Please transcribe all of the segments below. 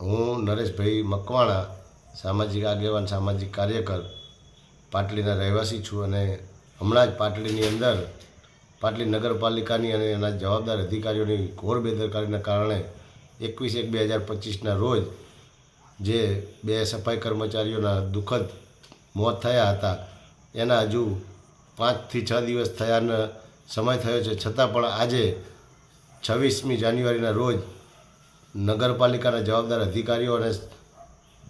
હું નરેશભાઈ મકવાણા, સામાજિક આગેવાન, સામાજિક કાર્યકર, પાટલીના રહેવાસી છું અને હમણાં જ પાટલીની અંદર પાટલી નગરપાલિકાની અને એના જવાબદાર અધિકારીઓની ઘોર બેદરકારીના કારણે એકવીસ એક બે હજાર પચીસના રોજ જે બે સફાઈ કર્મચારીઓના દુઃખદ મોત થયા હતા, એના હજુ પાંચથી છ દિવસ થયાનો સમય થયો છે. છતાં પણ આજે છવ્વીસમી જાન્યુઆરીના રોજ નગરપાલિકાના જવાબદાર અધિકારીઓ અને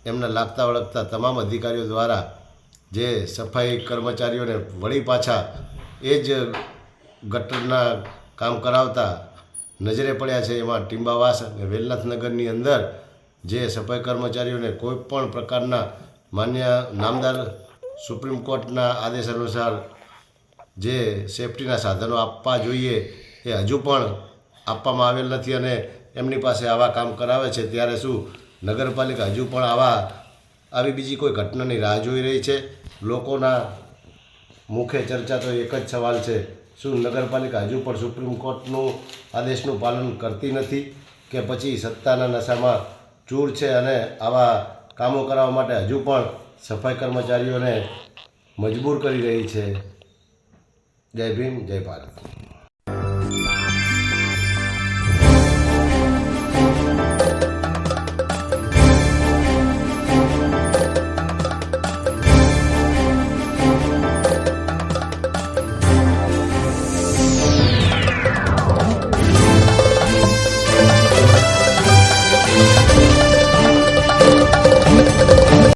એમના લાગતા વળગતા તમામ અધિકારીઓ દ્વારા જે સફાઈ કર્મચારીઓને વળી પાછા એ જ ગટરના કામ કરાવતા નજરે પડ્યા છે એમાં ટીંબાવાસ અને વેલનાથનગરની અંદર જે સફાઈ કર્મચારીઓને કોઈ પણ પ્રકારના માન્ય નામદાર સુપ્રીમ કોર્ટના આદેશ અનુસાર જે સેફટીના સાધનો આપવા જોઈએ એ હજુ પણ આપવામાં આવેલ નથી અને એમની પાસે આવા કામ કરાવે છે, ત્યારે શું નગરપાલિકા હજુ પણ આવા, આવી બીજી કોઈ ઘટનાની રાહ જોઈ રહી છે? લોકોના મુખે ચર્ચા તો એક જ સવાલ છે, શું નગરપાલિકા હજુ પણ સુપ્રીમ કોર્ટનું આદેશનું પાલન કરતી નથી કે પછી સત્તાના નશામાં ચૂર છે અને આવા કામો કરાવવા માટે હજુ પણ સફાઈ કર્મચારીઓને મજબૂર કરી રહી છે? જય ભીમ, જય ભારત.